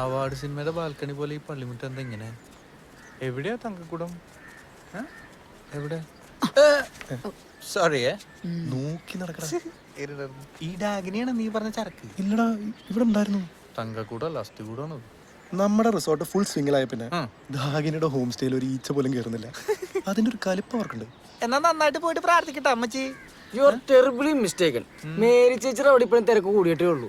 Award സിനിമയുടെ balcony പോലെ ഈ പള്ളിമുറ്റം എന്താ ഇങ്ങനെ? എവിടെയാ തങ്കക്കൂടം? എവിടെ? സോറിയേ നോക്കി നടക്കണം ഈ ഡാഗിനിയാണ് നീ പറഞ്ഞ ചരക്ക്. ഇല്ലടാ ഇവിടെ ഉണ്ടായിരുന്നു. തങ്കക്കൂടല്ല അസ്ഥികൂടാണ് നമ്മുടെ റിസോർട്ട് ഫുൾ സ്വിംഗിലായ പിന്നെ ഡാഗിനിയുടെ ദാഗിനിയുടെ ഹോം സ്റ്റേയിൽ ഒരു ഈച്ച പോലും കയറുന്നില്ല അതിന്റെ ഒരു കലിപ്പ് അവർക്കുണ്ട്. എന്നാ നന്നായിട്ട് പോയിട്ട് പ്രാർത്ഥിക്കട്ടെ അമ്മച്ചി. You are terribly mistaken Mary ചേച്ചിയുടെ അവിടെ ഇപ്പോഴും തിരക്ക് കൂടിയിട്ടേ ഉള്ളൂ.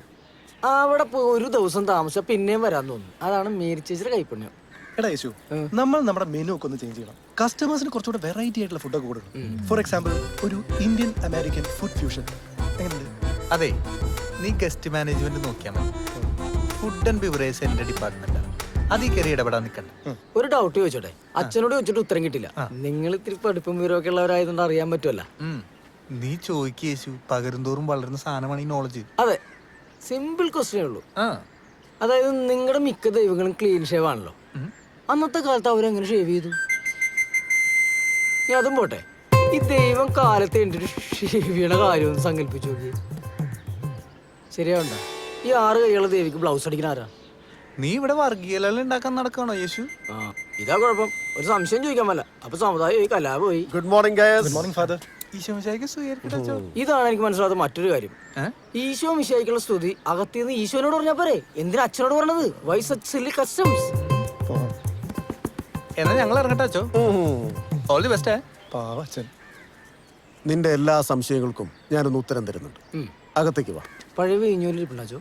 അവിടെ ഒരു ദിവസം താമസ പിന്നെയും വരാൻ തോന്നുന്നു. അതാണ് മേരി ചേച്ചിയുടെ കൈപ്പുണ്യം. എടാ യേശു നമ്മൾ നമ്മുടെ മെനു ഒക്കെ ഒന്ന് ചേഞ്ച് ചെയ്യണം. കസ്റ്റമേഴ്സിന് കുറച്ചുകൂടെ വെറൈറ്റി ആയിട്ടുള്ള ഫുഡൊക്കെ കൊടുക്കണം. ഫോർ എക്സാമ്പിൾ ഒരു ഇന്ത്യൻ അമേരിക്കൻ ഫുഡ് ഫ്യൂഷൻ എങ്ങനെയുണ്ട്? അതെ നീ ഗസ്റ്റ് മാനേജ്മെന്റ് നോക്കിയാൽ മതി. ഫുഡ് ആൻഡ് ബിവറേജ് എന്റെ ഡിപ്പാർട്ട്മെന്റാണ് അതിൽ കയറി ഇടപെടാൻ നിൽക്കണ്ട. ഒരു ഡൗട്ട് ചോദിച്ചോട്ടെ? അച്ഛനോട് ചോദിച്ചിട്ട് ഉത്തരം കിട്ടില്ല. നിങ്ങൾ ഇത്തിരി പഠിപ്പും വിവരമൊക്കെ ഉള്ളവരായതുകൊണ്ട് അറിയാൻ പറ്റുമല്ല. ഉം. നീ ചോദിക്ക് യേശു പകരുന്തോറും വളരുന്ന സാധനമാണ് ഈ നോളജ് അതെ. സിമ്പിൾ ക്വസ്റ്റ്യൻ ഉള്ളൂ. ആ. അതായത് നിങ്ങളുടെ മിക്ക ദൈവങ്ങളും ക്ലീൻ ഷേവ് ആണല്ലോ. അന്നത്തെ കാലത്ത് അവരെങ്ങനെ ഷേവ് ചെയ്തു? അതും പോട്ടെ. ഈ ദൈവം കാലത്ത് എന്റെ ഷേവ് ചെയ്യണ കാര്യം ഒന്ന് സങ്കല്പിച്ചു നോക്കി. ശരിയാവണ്ട. ഈ ആറ് കൈകളെ ദേവിക്ക് ബ്ലൗസ് അടിക്കുന്ന ആരാ? നീ ഇവിടെ വർഗീയലെല്ലാം ഉണ്ടാക്കാൻ നടക്കണോ യേശു? ആ ഇതാ കുഴപ്പം. ഒരു സംശയം ചോദിക്കാൻ പറ്റില്ല അപ്പൊ സമുദായം ഈ കലാ പോയി. Good morning good morning father ഈശോമിശായിക്ക് സ്വീകരിക്കട്ടോ ഇതാണ് എനിക്ക് മനസ്സിലാത്ത മറ്റൊരു കാര്യം. ഈശോ മിശായിക്കുള്ള സ്തുതി അകത്തിന്ന് ഈശോനോട് പറഞ്ഞാ പോരെ? എന്തിനാ അച്ഛനോട് പറഞ്ഞത്? വൈസ് സില്ലി കസ്റ്റംസ് എന്നാ ഞങ്ങൾ ഇറങ്ങട്ടെ ഓൾ ദി ബെസ്റ്റ് പാവച്ചൻ നിന്റെ എല്ലാ സംശയങ്ങൾക്കും ഞാനൊന്ന് ഉത്തരം തരുന്നുണ്ട്. അകത്തേക്ക് വാ. പഴയ വീഞ്ഞൂലിരിപ്പുണ്ടാച്ചോ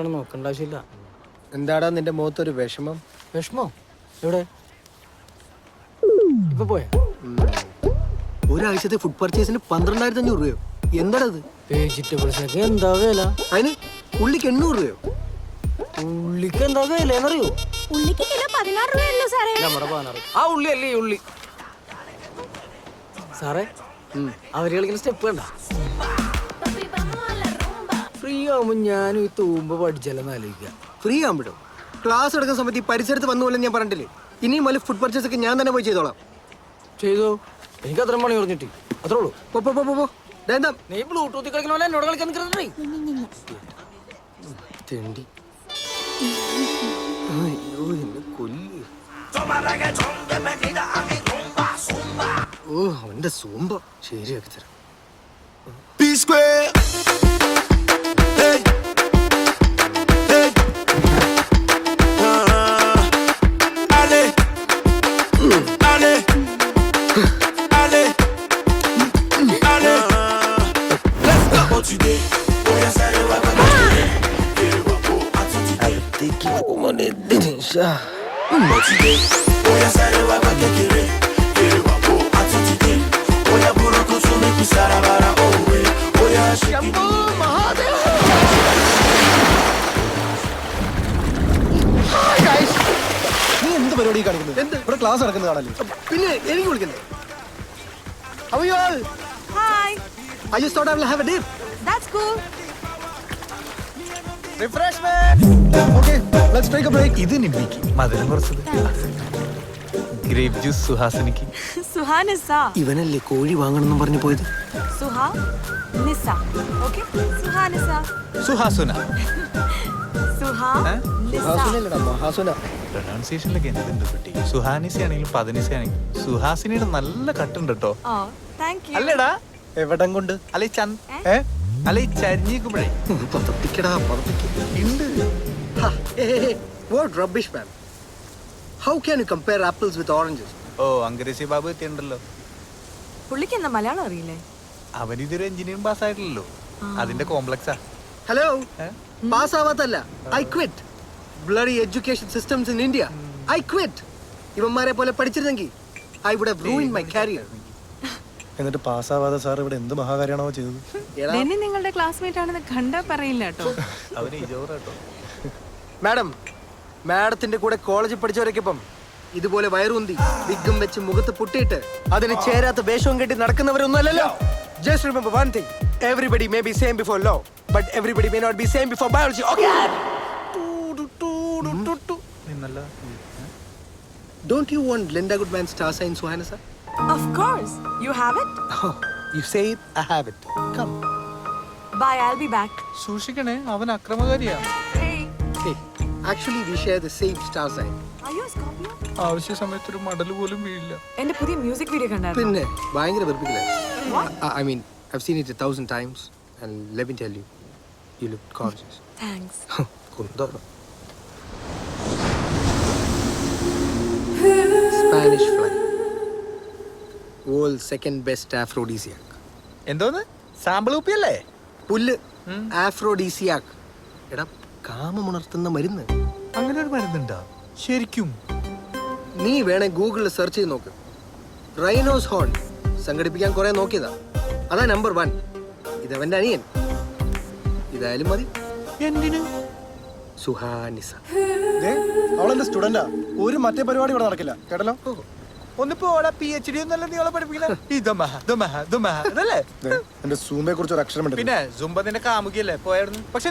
എല്ലാം നോക്കണ്ട ആവശ്യമില്ല. എന്താടാ നിന്റെ മുഖത്തൊരു വിഷമം? വിഷമോ? എവിടെ? ഇപ്പൊ പോയ? ഒരാഴ്ചത്തെ ഫുഡ് പർച്ചേസിന് പന്ത്രണ്ടായിരത്തി അഞ്ഞൂറ് രൂപയോ? എന്താടാ അത് വെജിറ്റബിൾസിനൊക്കെ എന്താ വില? അതിന് ഉള്ളിക്ക് എണ്ണൂറ് രൂപയോ? ഉള്ളിക്ക് എന്താ വില എന്നറിയോ ഉള്ളിക്ക് കിലോ പതിനാറ് രൂപയല്ലോ സാറേ. നമ്മുടെ പതിനാറ് ആ ഉള്ളി അല്ലേ ഈ ഉള്ളി? സാറേ അവർ കളിക്കുന്ന സ്റ്റെപ്പ് കണ്ട? Rumba. ഫ്രീ ആവുമ്പോ ഞാനും ഈ തൂമ്പ പഠിച്ചല്ലെന്ന് ആലോചിക്കാം ഫ്രീ ആവുമ്പോഴും ക്ലാസ് എടുക്കുന്ന സമയത്ത് ഈ പരിസരത്ത് വന്നു പോലെ ഞാൻ പറഞ്ഞിട്ടില്ലേ? ഇനിയും വലിയ ഫുഡ് പർച്ചേസ് ഒക്കെ ഞാൻ തന്നെ പോയി ചെയ്തോളാം. ചെയ്തോ. എനിക്ക് അത്ര മണി പറഞ്ഞിട്ട് അത്രേ ഉള്ളൂ. പോ പോ, പോ പോ പോ. ദേ എന്താ? നീ ബ്ലൂടൂത്തിൽ കളിക്കണ പോലെ എന്നോട് കളിക്കാൻ നിൽക്കുന്നുണ്ടേ തെണ്ടി. അയ്യോ എന്നെ കൊല്ലു. ഓ അവന്റെ സൂമ്പ ശരിയാക്കി തരാം. Motivé. Oya sáré wá gbá kékeré. Kéré wá kó àtúntìdé. Oya burúkú tún mi kí sára òwe. Oya ṣe kí ni. നീ എന്ത് പരിപാടി കാണിക്കുന്നത് എന്ത് ഇവിടെ ക്ലാസ് നടക്കുന്നത് കാണല്ലേ പിന്നെ എനിക്ക് വിളിക്കണ്ടേ How are you all? Hi, I just thought I will have a dip. that's cool. മധുരം കുറച്ചത്. ഗ്രേപ്പ് ജ്യൂസ് സുഹാസിനിക്ക്. ഇവനല്ലേ കോഴി വാങ്ങണമെന്നും പറഞ്ഞു പോയത്. സുഹാസുന. പ്രൊനൗൺസിയേഷനിലൊക്കെ എന്തുണ്ട് കുട്ടി? സുഹാനിസ ആണെങ്കിലും പതിനിസ ആണെങ്കിലും സുഹാസിനിയുടെ നല്ല കട്ടുണ്ട് കേട്ടോ Oh, thank you. അല്ലേടാ? എവിടം കൊണ്ട്? അല്ലെ ചന്ദ്? ഏ? അല്ലെ ഈ ചരിഞ്ഞിക്കുമ്പോഴേ പതപ്പിക്കടാ പതപ്പിക്ക. ഉണ്ട് what rubbish man how can you compare apples with oranges oh അങ്കരേസി ബാബു എത്തിയുണ്ടല്ലോ പുള്ളിക്ക് എന്താ മലയാളം അറിയില്ലേ? അവൻ ഇതൊരു എഞ്ചിനീയറിംഗ് പാസ് ആയിട്ടില്ലല്ലോ. അതിന്റെ കോംപ്ലക്സാ ഹലോ ഏ? Pass ആവാത്തല്ല. I quit bloody education systems in India I quit ഇവന്മാരെ പോലെ പഠിച്ചിരുന്നെങ്കിൽ I would have ruin my career എന്നിട്ട് പാസ്സാവാതെ സാർ ഇവിടെ എന്ത് മഹാകാര്യമാണോ ചെയ്തത്? ഡെന്നി നിങ്ങളുടെ ക്ലാസ്മേറ്റ് ആണെന്ന് കണ്ടാ പറയില്ല കേട്ടോ. അവന് ഇജോറാട്ടോ മാഡം മാഡത്തിന്റെ കൂടെ കോളേജിൽ പഠിച്ചവരൊക്കെ ഇപ്പം ഇതുപോലെ വയറുന്തി വിഗ്ഗും വെച്ച് മുഖത്ത് പൊട്ടിയിട്ട് അതിന് ചേരാത്ത വേഷവും കെട്ടി നടക്കുന്നവരൊന്നും അല്ലല്ലോ just remember one thing everybody may be same before law but everybody may not be same before biology okay you won't Linda good man star sign Suhana sir Of course. You have it? Oh, you say it, I have it. Come. Bye, I'll be back. സൂക്ഷിക്കണേ അവൻ അക്രമകാരിയാ Hey, actually we share the same star sign are you a Scorpio? ആവശ്യ സമയത്ത് ഒരു മടൽ പോലും വീഴില്ല എന്റെ പുതിയ music video കണ്ടായിരുന്നു പിന്നെ ഭയങ്കര വെറുപ്പിക്കലായിരുന്നു I mean I seen it thousand times and let me tell you you look conscious thanks കുന്തോറോ Spanish fly world second best aphrodisiac. എന്തോന്ന്? സാമ്പിൾ ഉപ്പിയല്ലേ പുല്ല്. ആഫ്രോഡീസിയാക്ക്. എടാ കാമമുണർത്തുന്ന മരുന്ന്. അങ്ങനെ ഒരു മരുന്നുണ്ടോ? ശരിക്കും. നീ വേണേ ഗൂഗിളിൽ സെർച്ച് ചെയ്ത് നോക്ക്. റൈനോസ് ഹോൺ സംഘടിപ്പിക്കാൻ കുറെ നോക്കിയതാ. അതാ നമ്പർ വൺ ഇതവന്റെ അനിയൻ. ഇതായാലും മതി. എന്തിനു? സുഹാനിസ. അവളെന്റെ സ്റ്റുഡന്റാ ഒരു മറ്റേ പരിപാടി ഇവിടെ നടക്കില്ല. കേട്ടല്ലോ? ഒന്നിപ്പോ ഓടാ പി എച്ച് ഡി ഒന്നല്ല നിങ്ങളെ പഠിപ്പിക്കില്ല ഇതമഹ ദമഹ ദമഹ അതല്ലേ? ദേ, എന്റെ സൂമയെ കുറിച്ച് ഒരു അക്ഷരം പിന്നെ നിന്റെ കാമുകിയല്ലേ? പോയായിരുന്നു പക്ഷെ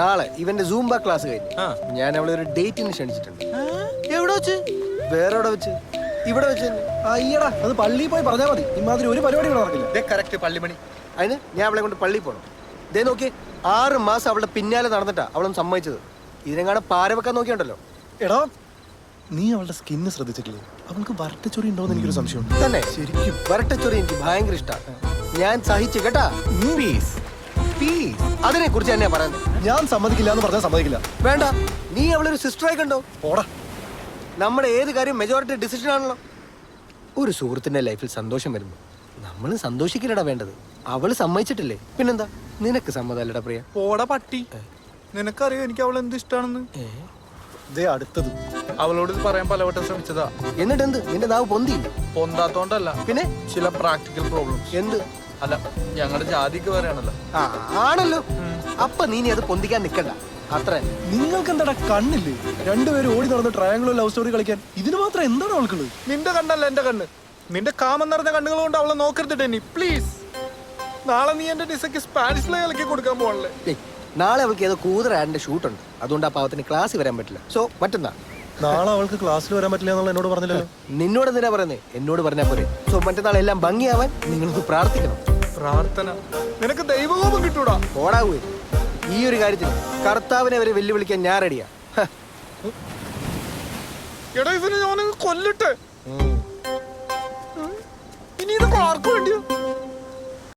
നാളെ ഇവന്റെ സൂംബ ക്ലാസ് കഴിഞ്ഞു ഞാൻ അവളെ ഒരു ഡേറ്റിന് ക്ഷണിച്ചിട്ടുണ്ട്. എവിടെ വെച്ച്? വേറെ എവിടെ വെച്ച്? ഇവിടെ വെച്ച് അയ്യടാ അത് പള്ളിയിൽ പോയി പറഞ്ഞാൽ മതി. ഇമാതിരി ഒരു പരിപാടി ഇവിടെ നടക്കില്ല. കറക്റ്റ് പള്ളിമണി. അതിന് ഞാൻ അവളെ കൊണ്ട് പള്ളിയിൽ പോകണം ദേ നോക്കി ആറ് മാസം അവളുടെ പിന്നാലെ നടന്നിട്ടാ അവളും സമ്മതിച്ചത്. ഇതിനെങ്ങാണ് പാരവെക്കാൻ നോക്കിയുണ്ടല്ലോ. എടാ നീ അവളുടെ സ്കിന്ന് ശ്രദ്ധിച്ചിട്ടില്ലേ? അവൾക്ക് വരട്ടച്ചൊറി ഉണ്ടോന്ന് എനിക്കൊരു സംശയമുണ്ട് തന്നെ. ശരിക്കും വരട്ടച്ചൊറി എനിക്ക് ഭയങ്കര ഇഷ്ടമാണ് ഞാൻ സഹിച്ചു കേട്ടാ? അതിനെ കുറിച്ച് തന്നെയാ പറയുന്നത്. ഞാൻ സമ്മതിക്കില്ല എന്ന് പറഞ്ഞാൽ സമ്മതിക്കില്ല. വേണ്ട. നീ അവളൊരു സിസ്റ്ററായി കണ്ടോ ഓടാ നമ്മുടെ ഏത് കാര്യം മെജോറിറ്റി ഡിസിഷൻ ആണല്ലോ. ഒരു സുഹൃത്തിന്റെ ലൈഫിൽ സന്തോഷം വരുന്നു. നമ്മൾ സന്തോഷിക്കില്ലടാ വേണ്ടത്. അവൾ സമ്മതിച്ചിട്ടില്ലേ? പിന്നെന്താ? നിനക്ക് സമ്മതമല്ലടാ പ്രിയ. പോടാ പട്ടി. നിനക്കറിയോ എനിക്ക് അവൾ എന്ത് ഇഷ്ടാണെന്ന് ദേ അടുത്തത്. അവളോട് ഇത് പറയാൻ പലവട്ടം ശ്രമിച്ചതാ. എന്നിട്ട് എന്ത് നിന്റെ നാവ് പൊന്തിയില്ല. പൊന്താത്തോണ്ടല്ല. പിന്നെ? ചില പ്രാക്ടിക്കൽ പ്രോബ്ലംസ്. എന്ത്? അല്ല ഞങ്ങളുടെ ജാതിക്ക് പറയാണല്ലോ ആ ആണല്ലോ. അപ്പൊ നീ അത് പൊന്തിക്കാൻ നിക്കണ്ട. അത്ര. നിങ്ങൾക്ക് എന്താടാ കണ്ണില്ലേ? രണ്ടുപേരും ഓടി നടന്ന് ട്രയാങ്കിളോ ലവ് സ്റ്റോറി കളിക്കാൻ. ഇതിന് മാത്രം എന്താണ് അവൾക്കുള്ളത് നിന്റെ കണ്ണല്ല എന്റെ കണ്ണ്. നിന്റെ കാമം നിറഞ്ഞ കണ്ണുകൾ കൊണ്ട് അവളെ നോക്കരുത് ഡെന്നി പ്ലീസ് നാളെ നീ എന്റെ ഡിസക്ക് സ്പാനിഷിലെ ഇളക്കി കൊടുക്കാൻ പോകണല്ലേ നാളെ അവൾക്ക് ഏതോ കൂതറ ആഡിന്റെ ഷൂട്ട് ഉണ്ട്. അതുകൊണ്ട് ആ പാവത്തിന് ക്ലാസ് വരാൻ പറ്റില്ല. സോ മറ്റന്നാ? നാളെ അവൾക്ക് ക്ലാസ്സിൽ വരാൻ പറ്റില്ല എന്നുള്ള എന്നോട് പറഞ്ഞില്ലല്ലോ. നിന്നോട് എന്തിനാ പറയുന്നേ? എന്നോട് പറഞ്ഞാൽ പോരെ. സോ മറ്റന്നാൾ എല്ലാം ഭംഗിയാവാൻ നിങ്ങൾക്ക് പ്രാർത്ഥിക്കണം. പ്രാർത്ഥന. നിനക്ക് ദൈവകോപം കിട്ടൂടാ. ഓടാവൂ ഈ ഒരു കാര്യത്തിൽ കർത്താവിനെ വരെ വെല്ലുവിളിക്കാൻ ഞാൻ റെഡിയാ ഹ, എടാ ഇതിന് ഞാൻ കൊല്ലട്ടെ. ഇനി ഇതൊക്കെ ആർക്കു വേണ്ടിയോ?